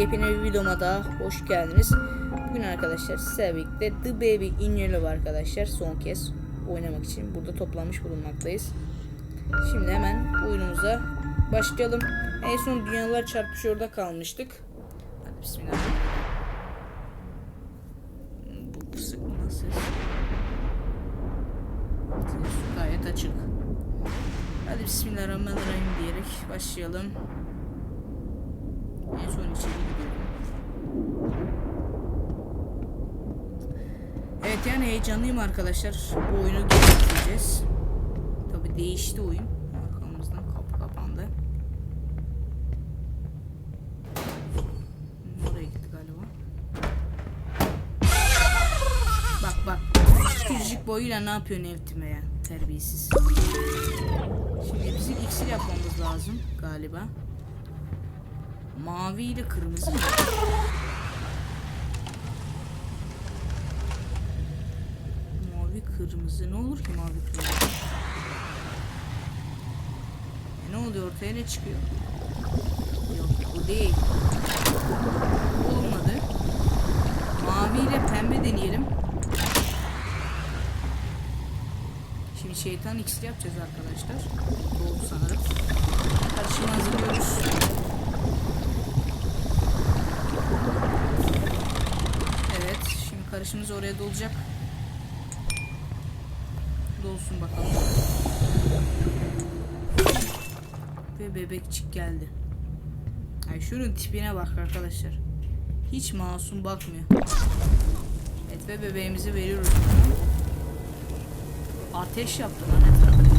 yepyeni bir videoma daha hoş geldiniz. Bugün arkadaşlar sizlerle birlikte The Baby in Yellow arkadaşlar son kez oynamak için burada toplanmış bulunmaktayız. Şimdi hemen oyunumuza başlayalım. En son dünyalar çarpmış orada kalmıştık. Hadi bismillahirrahmanirrahim. Bu ses? Ses gayet açık. Hadi bismillahirrahmanirrahim diyerek başlayalım. En son içeri gidiyorum. Evet yani heyecanlıyım arkadaşlar. Bu oyunu geliştireceğiz. Tabi değişti oyun. Arkamızdan kapı kapandı. Hmm, Oraya gitti galiba. Bak bak. Küçücük boyuyla ne yapıyor Nevtime ya? Terbiyesiz. Şimdi bizim iksir yapmamız lazım galiba. Mavi ile kırmızı mı? Mavi kırmızı. Ne olur ki mavi kırmızı? E ne oluyor ortaya ne çıkıyor? Yok bu değil. Olmadı. Mavi ile pembe deneyelim. Şimdi şeytan iksir yapacağız arkadaşlar. Doğru sanırım. Oraya dolacak. Dolsun bakalım. Ve bebekçik geldi. Ay şunun tipine bak arkadaşlar. Hiç masum bakmıyor. Evet ve bebeğimizi veriyoruz. Ateş yaptı lan etrafı.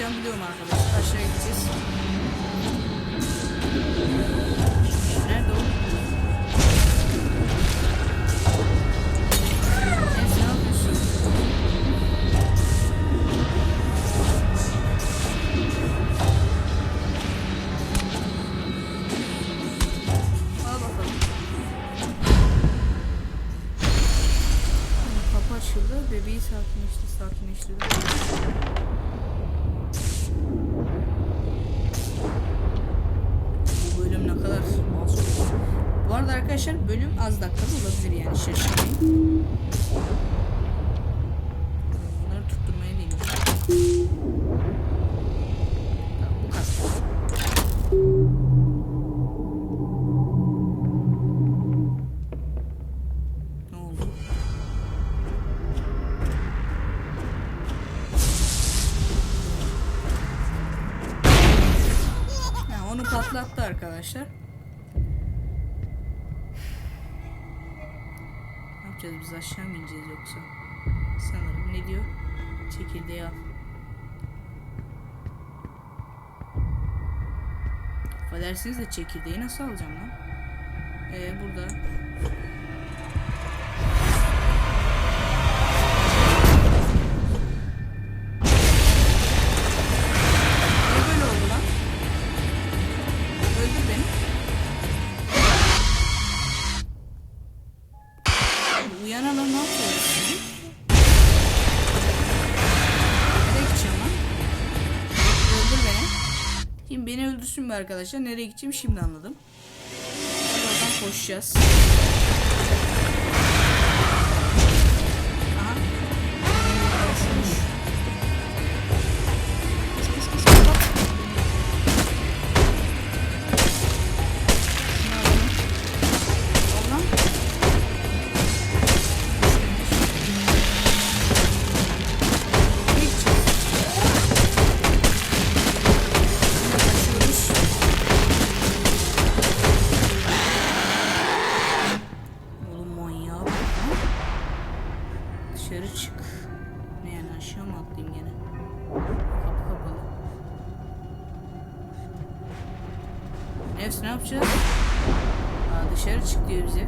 Yapacağımı biliyorum arkadaşlar. Aşağı gideceğiz. Arada arkadaşlar bölüm az dakikalı olabilir yani şaşırmayın. Bunları tutturmaya deneyeceğim. Tamam, bu kadar. Ne oldu? Onu patlattı arkadaşlar. Yapacağız biz aşağı mı ineceğiz yoksa? Sanırım ne diyor? Çekirdeği al. Affedersiniz de çekirdeği nasıl alacağım lan? Ee burada. Mü arkadaşlar? Nereye gideceğim şimdi anladım. Hadi oradan koşacağız. Dışarı çık. Ne yani aşağı mı atlayayım gene? Kapı kapalı. Nefs ne yapacağız? Aa, dışarı çık diyor bize.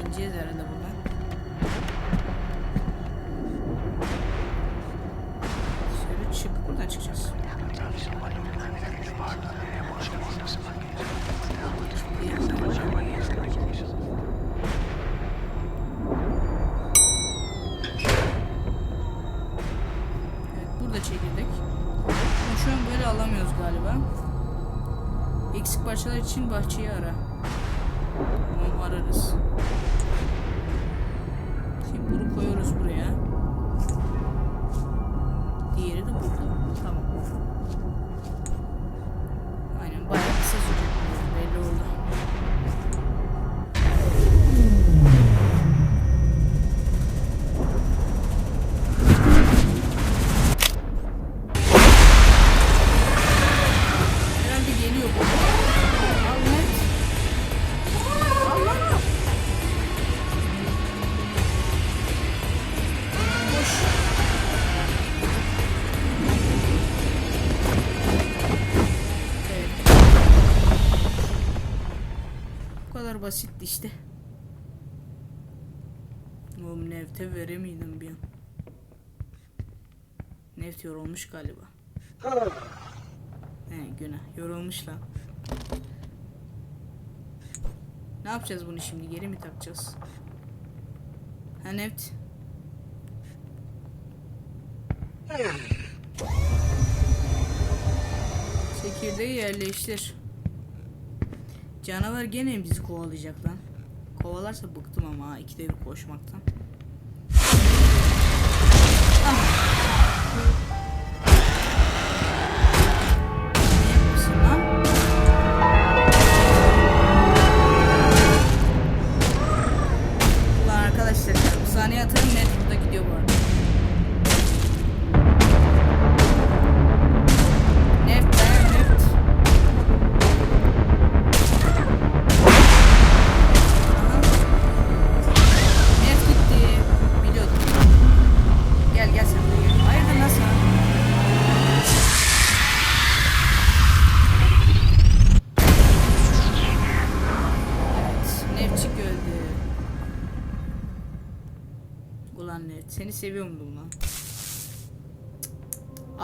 İneceğiz arada buradan. Dışarı çık. Buradan çıkacağız. Parçalar için bahçeyi ara. Tamam ararız. Şimdi bunu koyuyoruz buraya. Diğeri de burada. Tamam. Kadar basitti işte. Oğlum Nevt'e veremiyordum bir an. Neft yorulmuş galiba. He günah yorulmuş lan. Ne yapacağız bunu şimdi geri mi takacağız? Ha Neft. Çekirdeği yerleştir. Canavar gene bizi kovalayacak lan? Kovalarsa bıktım ama ikide bir koşmaktan.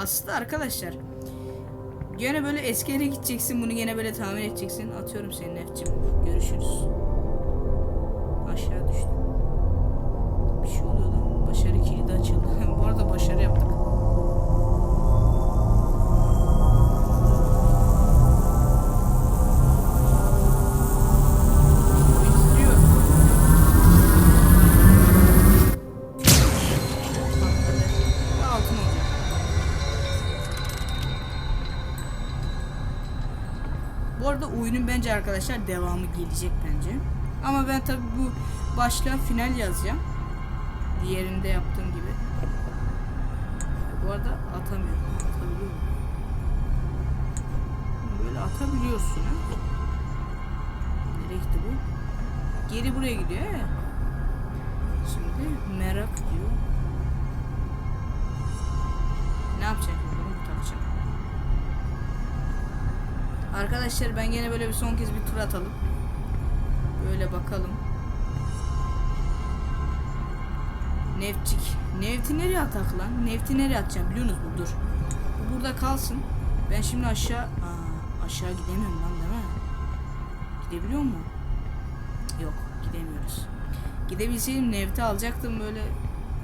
Aslında arkadaşlar Gene böyle eski yere gideceksin bunu gene böyle tamir edeceksin. Atıyorum seni Nefçim. Görüşürüz. Aşağı düştüm. Oyunun bence arkadaşlar devamı gelecek bence. Ama ben tabi bu başla final yazacağım. Diğerinde yaptığım gibi. Bu arada atamıyorum. Atabiliyor muyum? Böyle atabiliyorsun ha. Nereye bu? Geri buraya gidiyor he. Şimdi merak diyor. Ne yapacağım Arkadaşlar ben gene böyle bir son kez bir tur atalım. Böyle bakalım. Neftçik. Nefti nereye atak lan? Nefti nereye atacağım biliyorsunuz mu? Dur. Bu burada kalsın. Ben şimdi aşağı... Aa, aşağı gidemiyorum lan değil mi? Gidebiliyor mu? Yok gidemiyoruz. Gidebilseydim nefti alacaktım böyle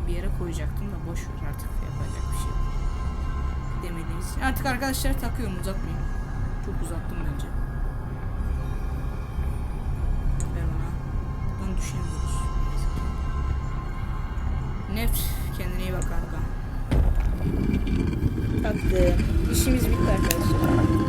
bir yere koyacaktım da boş artık yapacak bir şey için. Artık arkadaşlar takıyorum uzatmayayım. Çok uzattım bence. Ver bana. Buradan düşemiyoruz. Neft kendine iyi bak kanka. Taktım. İşimiz bitti arkadaşlar.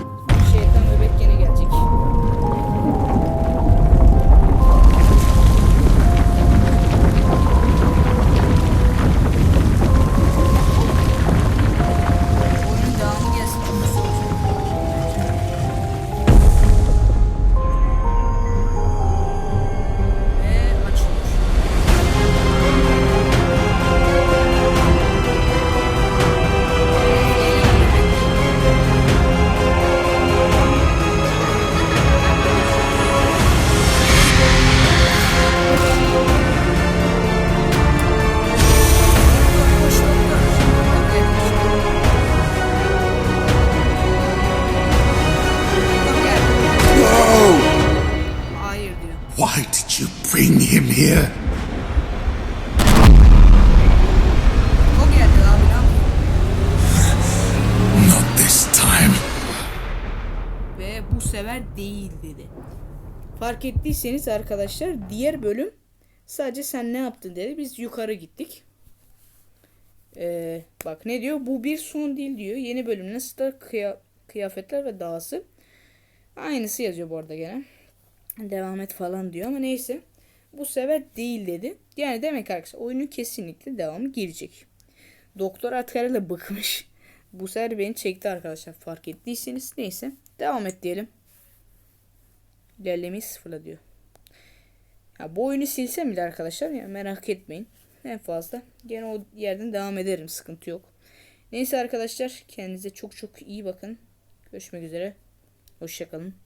Him here? Not this time. Ve bu sefer değil dedi. Fark ettiyseniz arkadaşlar diğer bölüm sadece sen ne yaptın dedi. Biz yukarı gittik. Ee, bak ne diyor? Bu bir son değil diyor. Yeni bölüm nasıl da kıya- kıyafetler ve dahası. Aynısı yazıyor bu arada gene. Devam et falan diyor ama neyse. Bu sefer değil dedi. Yani demek arkadaşlar oyunun kesinlikle devamı gelecek. Doktor artık herhalde bıkmış. Bu sefer beni çekti arkadaşlar fark ettiyseniz. Neyse devam et diyelim. İlerlemeyi sıfırla diyor. Ya bu oyunu silsem bile arkadaşlar ya merak etmeyin. En fazla gene o yerden devam ederim sıkıntı yok. Neyse arkadaşlar kendinize çok çok iyi bakın. Görüşmek üzere. Hoşçakalın.